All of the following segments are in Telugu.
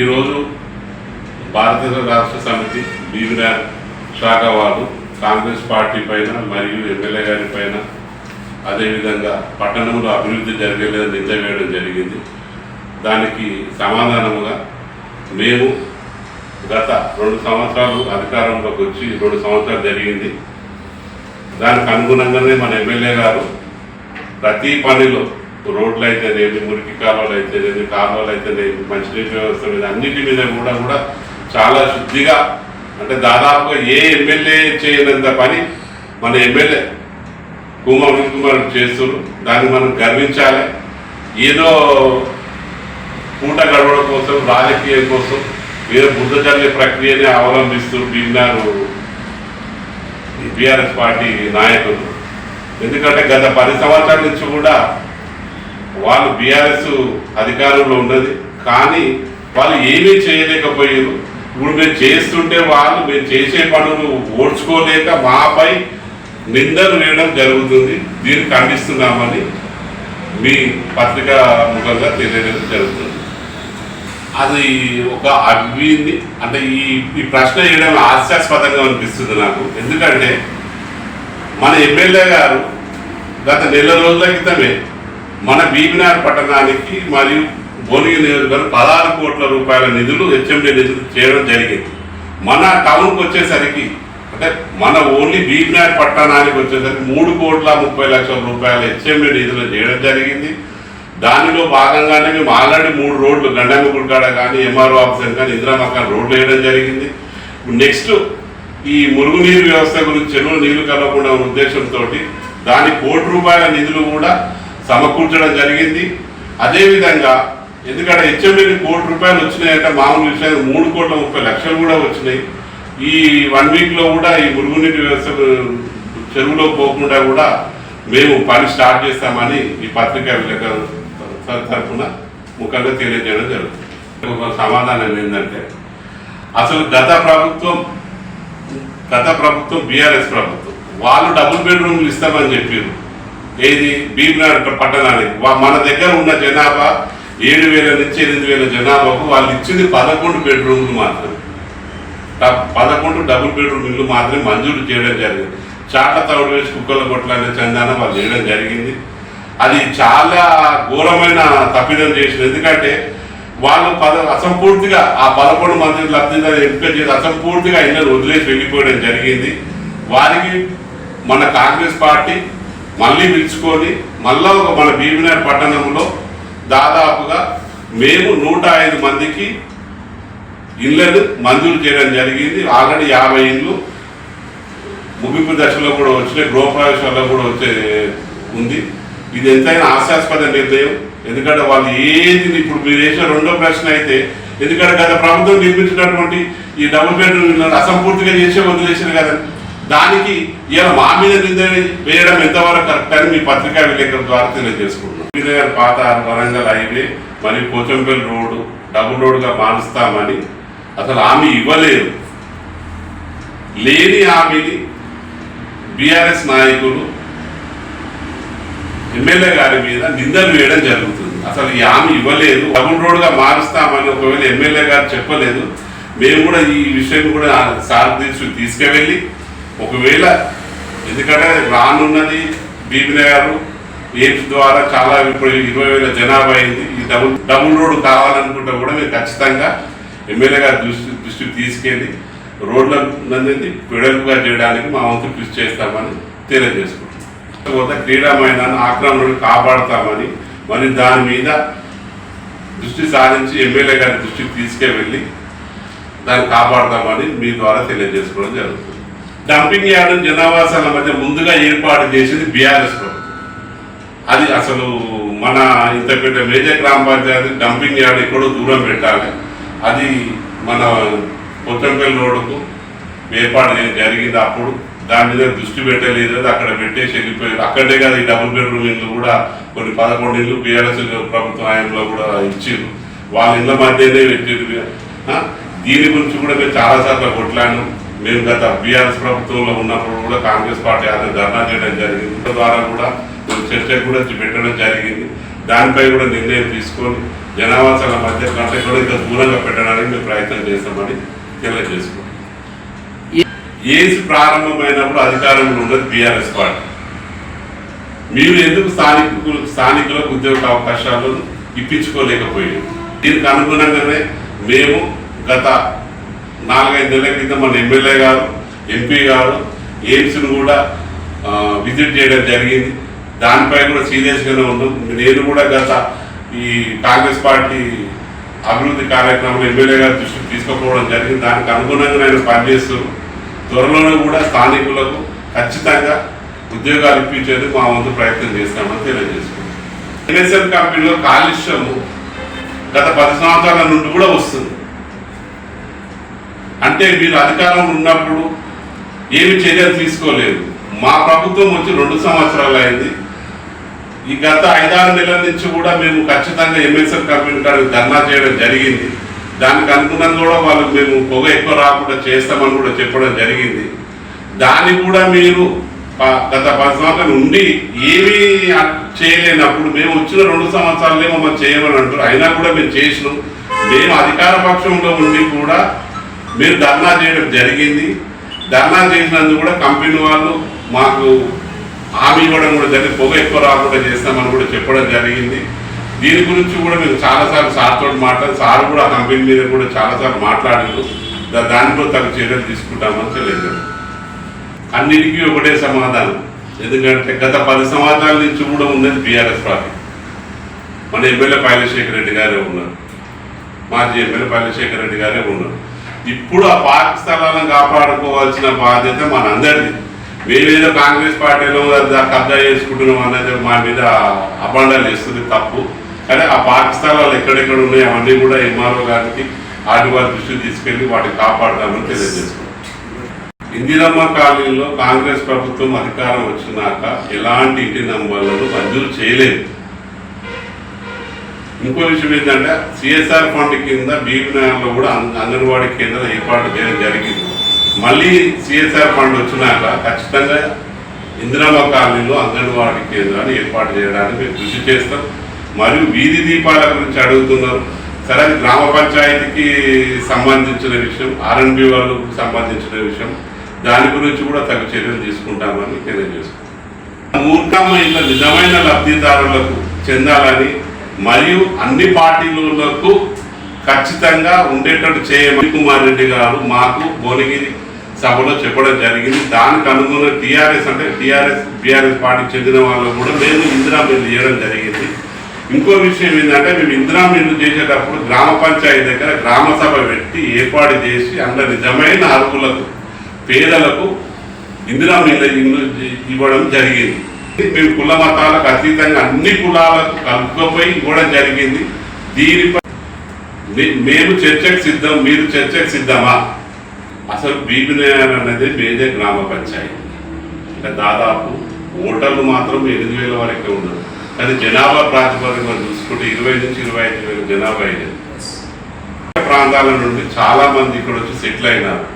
ఈరోజు భారతీయ రాష్ట్ర సమితి బీబీఆర్ శాఖ వాళ్ళు కాంగ్రెస్ పార్టీ పైన మరియు ఎమ్మెల్యే గారి పైన అదేవిధంగా పట్టణంలో అభివృద్ధి జరగలేదని నింద వేయడం జరిగింది. దానికి సమాధానముగా మేము గత రెండు సంవత్సరాలు అధికారంలోకి వచ్చి రెండు సంవత్సరాలు జరిగింది. దానికి అనుగుణంగానే మన ఎమ్మెల్యే గారు ప్రతి పనిలో రోడ్లు అయితేనేమి మురికి కాలువలు అయితేనేమి కాలువలు అయితేనేమి మంచినీటి వ్యవస్థ మీద అన్నిటి మీద కూడా కూడా చాలా శుద్ధిగా అంటే దాదాపుగా ఏ ఎమ్మెల్యే చేయనంత పని మన ఎమ్మెల్యే కుమార్ కుమార్ చేస్తున్నారు దాన్ని మనం గర్వించాలి. ఏదో పూట గడవడం కోసం రాజకీయం కోసం ఏదో బుద్ధచల్య ప్రక్రియని అవలంబిస్తూ బీన్నారు బీఆర్ఎస్ పార్టీ నాయకులు. ఎందుకంటే గత పది సంవత్సరాల నుంచి కూడా వాళ్ళు బీఆర్ఎస్ అధికారంలో ఉన్నది. కానీ వాళ్ళు ఏమీ చేయలేకపోయారు. ఇప్పుడు మేము చేస్తుంటే వాళ్ళు మేము చేసే పనులు ఓడ్చుకోలేక మాపై నిందలు వేయడం జరుగుతుంది. దీన్ని ఖండిస్తున్నామని మీ పత్రికా ముఖంగా తెలియడం జరుగుతుంది. అది ఒక అవిని అంటే ఈ ఈ ప్రశ్న వేయడం హాస్యాస్పదంగా అనిపిస్తుంది నాకు. ఎందుకంటే మన ఎమ్మెల్యే గారు గత నెల రోజుల క్రితమే మన బీబీనార్ పట్టణానికి మరియు భువనగిరి నియోజకవర్గం పదహారు కోట్ల రూపాయల నిధులు హెచ్ఎండి నిధులు చేయడం జరిగింది. మన టౌన్కి వచ్చేసరికి అంటే మన ఓన్లీ బీబీనార్ పట్టణానికి వచ్చేసరికి మూడు కోట్ల ముప్పై లక్షల రూపాయల హెచ్ఎండి నిధులు చేయడం జరిగింది. దానిలో భాగంగానే మేము ఆల్రెడీ మూడు రోడ్లు గండమ్మ కాడ కానీ ఎంఆర్ఓ ఆఫీసర్ కానీ ఇందిరామక్క రోడ్లు వేయడం జరిగింది. నెక్స్ట్ ఈ మురుగునీరు వ్యవస్థ గురించి చెరువులు నీళ్ళు కలవకుండా ఉన్న ఉద్దేశంతో దాని కోటి రూపాయల నిధులు కూడా సమకూర్చడం జరిగింది. అదేవిధంగా ఎందుకంటే హెచ్ఎండికి కోటి రూపాయలు వచ్చినాయంటే మామూలు విషయాలు మూడు కోట్ల ముప్పై లక్షలు కూడా వచ్చినాయి. ఈ వన్ వీక్లో కూడా ఈ మురుగునీటి వ్యవస్థ చెరువులో పోకుండా కూడా మేము పని స్టార్ట్ చేస్తామని ఈ పత్రికా విలేకరు తరఫున ముఖంగా తెలియజేయడం జరుగుతుంది. ఒక సమాధానం ఏంటంటే అసలు గత ప్రభుత్వం గత ప్రభుత్వం బీఆర్ఎస్ ప్రభుత్వం వాళ్ళు డబుల్ బెడ్రూమ్లు ఇస్తామని చెప్పారు ఏది? భీమనార్ పట్టణానికి వా- మన దగ్గర ఉన్న జనాభా ఏడు వేల నుంచి ఎనిమిది వేల జనాభాకు వాళ్ళు ఇచ్చింది పదకొండు బెడ్రూమ్లు మాత్రమే. పదకొండు డబుల్ బెడ్రూమ్ ఇల్లు మాత్రమే మంజూరు చేయడం జరిగింది. చాట్ల తవుడు వేసి కుక్కల కొట్లనే చందాన వాళ్ళు చేయడం జరిగింది. అది చాలా ఘోరమైన తప్పిదం చేసింది. ఎందుకంటే వాళ్ళు పద అసంపూర్తిగా ఆ పదకొండు మంది లబ్ధిదారు ఎంపిక చేసి అసంపూర్తిగా ఇళ్ళని వదిలేసి వెళ్ళిపోవడం జరిగింది. వారికి మన కాంగ్రెస్ పార్టీ మళ్ళీ పిలుచుకొని మళ్ళా ఒక మన భీమినార్ పట్టణంలో దాదాపుగా మేము నూట ఐదు మందికి ఇళ్ళను మంజూరు చేయడం జరిగింది. ఆల్రెడీ యాభై ఇళ్ళు ముగింపు దశలో కూడా వచ్చినాయి గృహప్రవేశాల్లో కూడా వచ్చే ఉంది. ఇది ఎంతైనా హాస్యాస్పద నిర్ణయం. ఎందుకంటే వాళ్ళు ఏది ఇప్పుడు మీరు వేసిన రెండో ప్రశ్న అయితే ఎందుకంటే గత ప్రభుత్వం నిర్మించినటువంటి ఈ డబుల్ బెడ్రూమ్ అసంపూర్తిగా చేసే వదిలేసారు కదా దానికి ఈయన మా మీద నింద వేయడం ఎంతవరకు కరెక్ట్ అని మీ పత్రికా విలేకరుల ద్వారా తెలియజేసుకుంటున్నాం. విజయనగర్ పాత వరంగల్ హైవే మరియు పోచంపల్లి రోడ్డు డబుల్ రోడ్డుగా మారుస్తామని అసలు హామీ ఇవ్వలేదు. లేని హామీని బీఆర్ఎస్ నాయకులు ఎమ్మెల్యే గారి మీద నిందలు వేయడం జరుగుతుంది. అసలు ఈ హామీ ఇవ్వలేదు. డబుల్ రోడ్గా మారుస్తామని ఒకవేళ ఎమ్మెల్యే గారు చెప్పలేదు మేము కూడా ఈ విషయం కూడా సార్ తీసుకు తీసుకువెళ్ళి ఒకవేళ ఎందుకంటే రానున్నది బీబీనగర్ ఎయిమ్స్ ద్వారా చాలా ఇప్పుడు ఇరవై వేల జనాభా అయింది. ఈ డబుల్ డబుల్ రోడ్ కావాలనుకుంటే కూడా మేము ఖచ్చితంగా ఎమ్మెల్యే గారి దృష్టి దృష్టికి తీసుకెళ్ళి రోడ్ల నందిని వెడల్పుగా చేయడానికి మా వంతు కృషి చేస్తామని తెలియజేసుకుంటున్నాం. తర్వాత క్రీడా మైదానం ఆక్రమణను కాపాడుతామని మరి దాని మీద దృష్టి సారించి ఎమ్మెల్యే గారి దృష్టికి తీసుకెళ్ళి దాన్ని కాపాడతామని మీ ద్వారా తెలియజేసుకోవడం జరుగుతుంది. డంపింగ్ యార్డు జనావాసాల మధ్య ముందుగా ఏర్పాటు చేసింది బీఆర్ఎస్ ప్రభుత్వం. అది అసలు మన ఇంత పెద్ద మేజర్ గ్రామ పంచాయతీ డంపింగ్ యార్డ్ ఎక్కడో దూరం పెట్టాలి. అది మన పొట్టంపల్లి రోడ్డుకు ఏర్పాటు జరిగింది అప్పుడు. దాని మీద దృష్టి పెట్టలేదు. అక్కడ పెట్టేసి వెళ్ళిపోయారు. అక్కడే కదా ఈ డబుల్ బెడ్రూమ్ ఇల్లు కూడా కొన్ని పదకొండు ఇల్లు బీఆర్ఎస్ ప్రభుత్వం హయాంలో కూడా ఇచ్చారు వాళ్ళ ఇళ్ళ మధ్యనే పెట్టారు దీని గురించి కూడా మేము చాలాసార్లు కొట్లాను మేము గత బీఆర్ఎస్ ప్రభుత్వంలో ఉన్నప్పుడు కూడా కాంగ్రెస్ పార్టీ అదే ధర్నా చేయడం జరిగింది. ద్వారా కూడా చర్చ కూడా పెట్టడం జరిగింది. దానిపై కూడా నిర్ణయం తీసుకొని జనావాసాల మధ్య కంటే కూడా ఇంకా దూరంగా పెట్టడానికి మేము ప్రయత్నం చేస్తామని తెలియజేసుకుంటాం ఏసి ప్రారంభమైనప్పుడు అధికారంలో ఉండదు బీఆర్ఎస్ పార్టీ. మీరు ఎందుకు స్థానికులు స్థానికులకు ఉద్యోగ అవకాశాలను ఇప్పించుకోలేకపోయారు? దీనికి అనుగుణంగానే మేము గత నాలుగైదు నెలల క్రితం మన ఎమ్మెల్యే గారు ఎంపీ గారు ఎయిమ్స్ను కూడా విజిట్ చేయడం జరిగింది. దానిపై కూడా సీరియస్గానే ఉన్నాం. నేను కూడా గత ఈ కాంగ్రెస్ పార్టీ అభివృద్ధి కార్యక్రమంలో ఎమ్మెల్యే గారి దృష్టికి తీసుకుపోవడం జరిగింది. దానికి అనుగుణంగా నేను పనిచేస్తూ త్వరలోనే కూడా స్థానికులకు ఖచ్చితంగా ఉద్యోగాలు ఇప్పించేందుకు మా వంతు ప్రయత్నం చేస్తామని తెలియజేసుకుంటాం ఎన్ఎస్ఎల్ కంపెనీలో కాలుష్యము గత పది సంవత్సరాల నుండి కూడా వస్తుంది. అంటే మీరు అధికారంలో ఉన్నప్పుడు ఏమి చర్యలు తీసుకోలేదు. మా ప్రభుత్వం వచ్చి రెండు సంవత్సరాలు అయింది. ఈ గత ఐదారు నెలల నుంచి కూడా మేము ఖచ్చితంగా ఎంఎస్ఎల్ కంపెనీ కాడికి ధర్నా చేయడం జరిగింది. దానికి అనుగుణంగా కూడా వాళ్ళు మేము పొగ ఎక్కువ రాకుండా చేస్తామని కూడా చెప్పడం జరిగింది. దాన్ని కూడా మీరు గత పది సంవత్సరాలు ఉండి ఏమీ చేయలేనప్పుడు మేము వచ్చిన రెండు సంవత్సరాలేమో మనం చేయమని అంటారు అయినా కూడా మేము చేసినాం. మేము అధికార పక్షంలో ఉండి కూడా మీరు ధర్నా చేయడం జరిగింది. ధర్నా చేసినందుకు కూడా కంపెనీ వాళ్ళు మాకు హామీ ఇవ్వడం కూడా జరిగింది. పొగ ఎక్కువ రాకుండా చేస్తామని కూడా చెప్పడం జరిగింది. దీని గురించి కూడా మేము చాలాసార్లు సార్తో మాట్లాడి సార్ కూడా ఆ కంపెనీ మీద కూడా చాలాసార్లు మాట్లాడారు. దా- దాంట్లో తగు చర్యలు తీసుకుంటామని తెలియదు అన్నిటికీ ఒకటే సమాధానం. ఎందుకంటే గత పది సంవత్సరాల నుంచి కూడా ఉన్నది బీఆర్ఎస్ పార్టీ. మన ఎమ్మెల్యే పైలశేఖర్ రెడ్డి గారే ఉన్నారు. మాజీ ఎమ్మెల్యే పైలశేఖర్ రెడ్డి గారే ఉన్నారు. ఇప్పుడు ఆ పార్క్ స్థలాలను కాపాడుకోవాల్సిన బాధ్యత మనందరిది. మేమేదో కాంగ్రెస్ పార్టీలో కబ్జా చేసుకుంటున్నాం అనేది మా మీద అబండాలు చేస్తుంది తప్పు. కానీ ఆ పార్క్ స్థలాలు ఎక్కడెక్కడ ఉన్నాయి అవన్నీ కూడా ఎంఆర్ఓ గారికి ఆటి వారి దృష్టికి తీసుకెళ్ళి వాటిని కాపాడదామని తెలియజేసుకుంటాం ఇందిరమ్మ కాలనీలో కాంగ్రెస్ ప్రభుత్వం అధికారం వచ్చినాక ఎలాంటి ఇంటి నంబర్లను మంజూరు చేయలేదు. ఇంకో విషయం ఏంటంటే సిఎస్ఆర్ ఫండ్ కింద బీబీనగర్లో కూడా అంగన్వాడి అంగన్వాడీ కేంద్రం ఏర్పాటు చేయడం జరిగింది. మళ్ళీ సిఎస్ఆర్ ఫండ్ వచ్చినాక ఖచ్చితంగా ఇందిరమ్మ కాలనీలో అంగన్వాడీ కేంద్రాన్ని ఏర్పాటు చేయడానికి మేము కృషి చేస్తాం. మరియు వీధి దీపాల గురించి అడుగుతున్నారు. సరే అది గ్రామ పంచాయతీకి సంబంధించిన విషయం ఆర్ఎన్బి వాళ్ళకు సంబంధించిన విషయం దాని గురించి కూడా తగు చర్యలు తీసుకుంటామని తెలియజేసుకుంటాం మూర్ఖమైన నిజమైన లబ్ధిదారులకు చెందాలని మరియు అన్ని పార్టీలకు ఖచ్చితంగా ఉండేటట్టు చేయమని కుమార్ రెడ్డి గారు మాకు భువనగిరి సభలో చెప్పడం జరిగింది. దానికి అనుగుణ టీఆర్ఎస్ అంటే టీఆర్ఎస్ బీఆర్ఎస్ పార్టీకి చెందిన వాళ్ళు కూడా మేము ఇందిరా మిల్లు చేయడం జరిగింది. ఇంకో విషయం ఏంటంటే మేము ఇందిరా మిల్లు చేసేటప్పుడు గ్రామ పంచాయతీ దగ్గర గ్రామ సభ పెట్టి ఏర్పాటు చేసి అందులో నిజమైన అర్హులకు పేదలకు ఇందిరా మిల్లు ఇల్లు ఇవ్వడం జరిగింది. మీరు కుల మతాలకు అతీతంగా అన్ని కులాలకు కలుపుకపోయి కూడా జరిగింది. దీనిపై మేము చర్చకు సిద్ధం మీరు చర్చకు సిద్ధమా? అసలు బీబీనగర్ అనేది మేజర్ గ్రామ పంచాయతీ. అంటే దాదాపు ఓటర్లు మాత్రం ఎనిమిది వేల వరకే ఉన్నారు కానీ జనాభా ప్రాతిపదికన చూసుకుంటే ఇరవై నుంచి ఇరవై ఐదు వేల జనాభా అయినది. ప్రాంతాల నుండి చాలా మంది ఇక్కడ వచ్చి సెటిల్ అయినారు.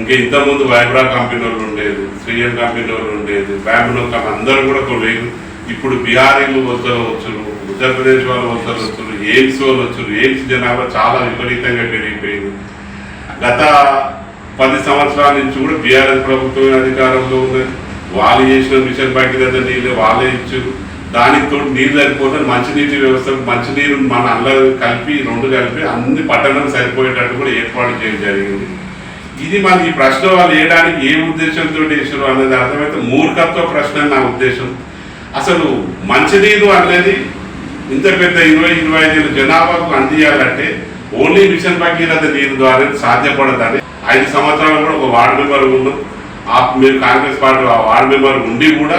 ఇంకా ఇంతకుముందు వైబ్రా కంపెనీ వాళ్ళు ఉండేది శ్రీఎం కంపెనీ వాళ్ళు ఉండేది బ్యాంకులో అందరూ కూడా కొన్ని ఇప్పుడు బీహారీలు వద్దరు వచ్చారు ఉత్తరప్రదేశ్ వాళ్ళు వద్దరు వచ్చారు ఎయిమ్స్ వాళ్ళు వచ్చారు ఎయిమ్స్ జనాభా చాలా విపరీతంగా పెరిగిపోయింది. గత పది సంవత్సరాల నుంచి కూడా బీఆర్ఎస్ ప్రభుత్వం అధికారంలో ఉన్నది వాళ్ళు చేసిన మిషన్ భగీరథ నీళ్ళు వాళ్ళే ఇచ్చారు. దానితో నీళ్ళు సరిపోతే మంచినీటి వ్యవస్థ మంచినీరు మన అందరూ కలిపి రెండు కలిపి అన్ని పట్టణం సరిపోయేటట్టు కూడా ఏర్పాటు చేయడం జరిగింది. ఇది మన ఈ ప్రశ్న వాళ్ళు వేయడానికి ఏ ఉద్దేశంతో వేసారు అన్నది అర్థమైతే మూర్ఖత్వ ప్రశ్న నా ఉద్దేశం. అసలు మంచినీరు అనేది ఇంత పెద్ద ఇరవై ఇరవై ఐదు జనాభాకు అందియాలంటే ఓన్లీ మిషన్ భగీరథ నీరు ద్వారా సాధ్యపడదని ఐదు సంవత్సరాలు కూడా ఒక వార్డు మెంబర్ ఉన్నాం ఆ మేము కాంగ్రెస్ పార్టీ ఆ వార్డు మెంబర్ ఉండి కూడా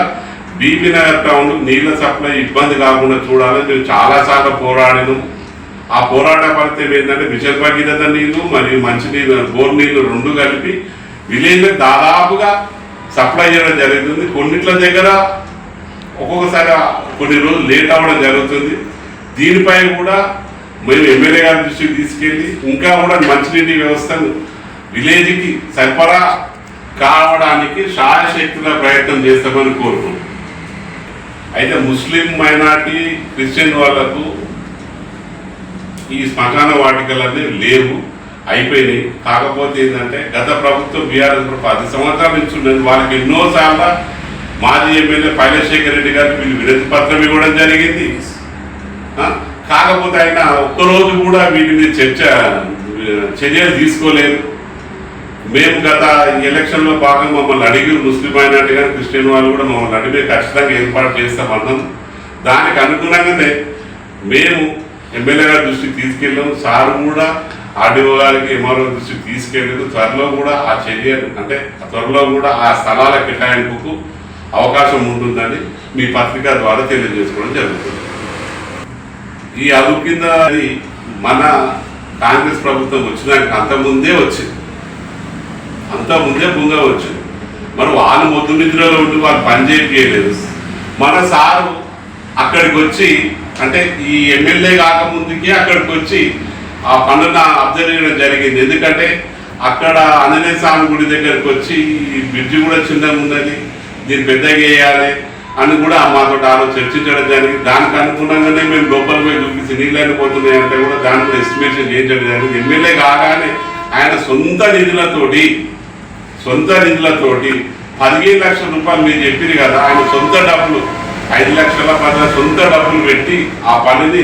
బీపీ నగర్ టౌన్ నీళ్ళ సప్లై ఇబ్బంది కాకుండా చూడాలని మేము చాలాసార్లు పోరాడినాం. ఆ పోరాట ఫలితం ఏంటంటే మిషన్ భగీరథ నీళ్ళు మరియు మంచినీళ్ళు బోర్ నీళ్ళు రెండు కలిపి విలేజ్లో దాదాపుగా సప్లై చేయడం జరుగుతుంది. కొన్నిట్ల దగ్గర ఒక్కొక్కసారి కొన్ని రోజులు లేట్ అవ్వడం జరుగుతుంది. దీనిపై కూడా మేము ఎమ్మెల్యే గారి దృష్టికి తీసుకెళ్ళి ఇంకా కూడా మంచినీటి వ్యవస్థను విలేజ్కి సరఫరా కావడానికి శాయశక్తుల ప్రయత్నం చేస్తామని కోరుకుంటున్నాం. అయితే ముస్లిం మైనార్టీ క్రిస్టియన్ వాళ్ళకు ఈ శ్మశాన వాటికలన్నీ లేవు అయిపోయినాయి. కాకపోతే ఏంటంటే గత ప్రభుత్వం బీఆర్ఎస్ పది సంవత్సరాల నుంచి ఉండేది వాళ్ళకి ఎన్నోసార్లు మాజీ ఎమ్మెల్యే పైలశేఖర్ రెడ్డి గారికి వీళ్ళు వినతి పత్రం ఇవ్వడం జరిగింది. కాకపోతే ఆయన ఒక్కరోజు కూడా వీటి మీద చర్చ చర్యలు తీసుకోలేదు. మేము గత ఎలక్షన్లో భాగంగా మమ్మల్ని అడిగి ముస్లిం అయినట్టు కానీ క్రిస్టియన్ వాళ్ళు కూడా మమ్మల్ని అడిగి ఖచ్చితంగా ఏర్పాటు చేస్తామన్నాం దానికి అనుగుణంగానే మేము ఎమ్మెల్యే గారి దృష్టికి తీసుకెళ్ళాము సార్ కూడా ఆర్డీఓ గారికి ఎంఆర్ఓ దృష్టికి తీసుకెళ్ళలేదు త్వరలో కూడా ఆ చర్య అంటే త్వరలో కూడా ఆ స్థలాల కేటాయింపుకు అవకాశం ఉంటుందని మీ పత్రిక ద్వారా తెలియజేసుకోవడం జరుగుతుంది. ఈ అదుపు కింద అది మన కాంగ్రెస్ ప్రభుత్వం వచ్చినాక అంతకుముందే ముందే వచ్చింది. అంత ముందే వచ్చింది. మరి వాళ్ళు మొద్దు నిద్రలో ఉండి వాళ్ళు పని చేయలేదు మన సారు అక్కడికి వచ్చి అంటే ఈ ఎమ్మెల్యే కాకముందుకే అక్కడికి వచ్చి ఆ పనులను అబ్జర్వ్ చేయడం జరిగింది. ఎందుకంటే అక్కడ ఆంజనేయ స్వామి గుడి దగ్గరికి వచ్చి ఈ బ్రిడ్జి కూడా చిన్నగా ఉన్నది. దీన్ని పెద్దగా వేయాలి అని కూడా మాతో ఆలోచన చర్చించడం జరిగింది. దానికి అనుగుణంగానే మేము లోపల పోయి చూపించి నీళ్ళు పోతున్నాయి అంటే కూడా దాని కూడా ఎస్టిమేషన్ చేయించడం జరిగింది. ఎమ్మెల్యే కాగానే ఆయన సొంత నిధులతోటి సొంత నిధులతోటి పదిహేను లక్షల రూపాయలు మీరు చెప్పింది కదా ఆయన సొంత డబ్బులు ఐదు లక్షల పది సొంత డబ్బులు పెట్టి ఆ పనిని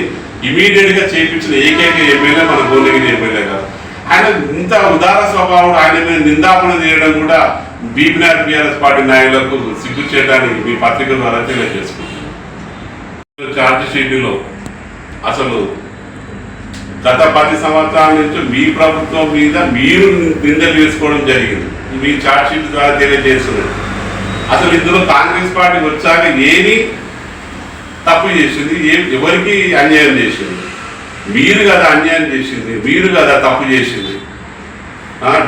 ఇమీడియట్గా చేయించిన ఏకైక ఎమ్మెల్యే మన భువనగిరి ఎమ్మెల్యే గారు. ఆయన ఇంత ఉదార స్వభావం ఆయన మీద నిందాపన చేయడం కూడా బీపీఆర్ బీఆర్ఎస్ పార్టీ నాయకులకు సిగ్గు చేయడానికి మీ పత్రిక ద్వారా తెలియజేసుకుంటున్నాను ఛార్జ్ షీట్లో అసలు గత పది సంవత్సరాల నుంచి మీ ప్రభుత్వం మీద మీరు నిందలు వేసుకోవడం జరిగింది. మీ ఛార్జ్ షీట్ ద్వారా తెలియజేస్తున్నారు అసలు ఇందులో కాంగ్రెస్ పార్టీ వచ్చాక ఏమి తప్పు చేసింది ఏ ఎవరికి అన్యాయం చేసింది? మీరు కదా అన్యాయం చేసింది మీరు కదా తప్పు చేసింది.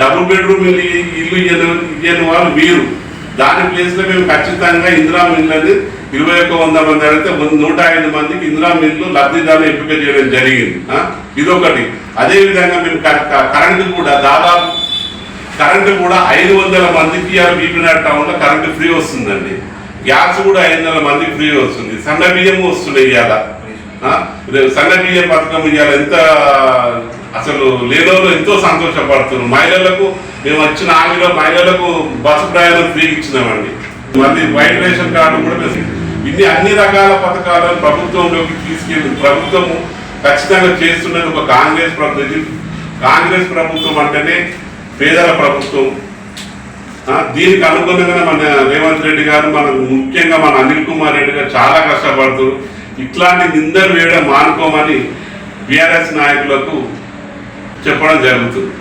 డబుల్ బెడ్రూమ్ ఇల్లు ఇల్లు ఇయ్యని వాళ్ళు మీరు. దాని ప్లేస్లో మేము ఖచ్చితంగా ఇందిరా మిల్లని ఇరవై ఒక్క వంద మంది అడిగితే నూట ఐదు మందికి ఇందిరా మిల్లు లబ్ధిదారులు ఎంపిక చేయడం జరిగింది. ఇదొకటి. అదేవిధంగా మేము కరెంటు కూడా దాదాపు కరెంటు కూడా ఐదు వందల మందికి బీపీనాడు టౌన్లో కరెంటు ఫ్రీ వస్తుందండి. గ్యాస్ కూడా ఐదు వందల మందికి ఫ్రీ వస్తుంది. సన్న బియ్యం వస్తుంది ఇవాళ సన్న బియ్యం పథకం ఇవాళ ఎంత అసలు లేదో ఎంతో సంతోషపడుతున్నారు. మహిళలకు మేము వచ్చిన ఆమెలో మహిళలకు బస్సు ప్రయాణం ఫ్రీ ఇచ్చినామండి. మళ్ళీ వైట్ రేషన్ కార్డు కూడా ఇన్ని అన్ని రకాల పథకాలను ప్రభుత్వంలోకి తీసుకెళ్ళి ప్రభుత్వము ఖచ్చితంగా చేస్తున్నది ఒక కాంగ్రెస్ ప్రభుత్వం కాంగ్రెస్ ప్రభుత్వం అంటేనే పేదల ప్రభుత్వం. దీనికి అనుగుణంగానే మన రేవంత్ రెడ్డి గారు మన ముఖ్యంగా మన అనిల్ కుమార్ రెడ్డి గారు చాలా కష్టపడుతారు ఇట్లాంటి నిందలు వేయడం మానుకోమని బీఆర్ఎస్ నాయకులకు చెప్పడం జరుగుతుంది.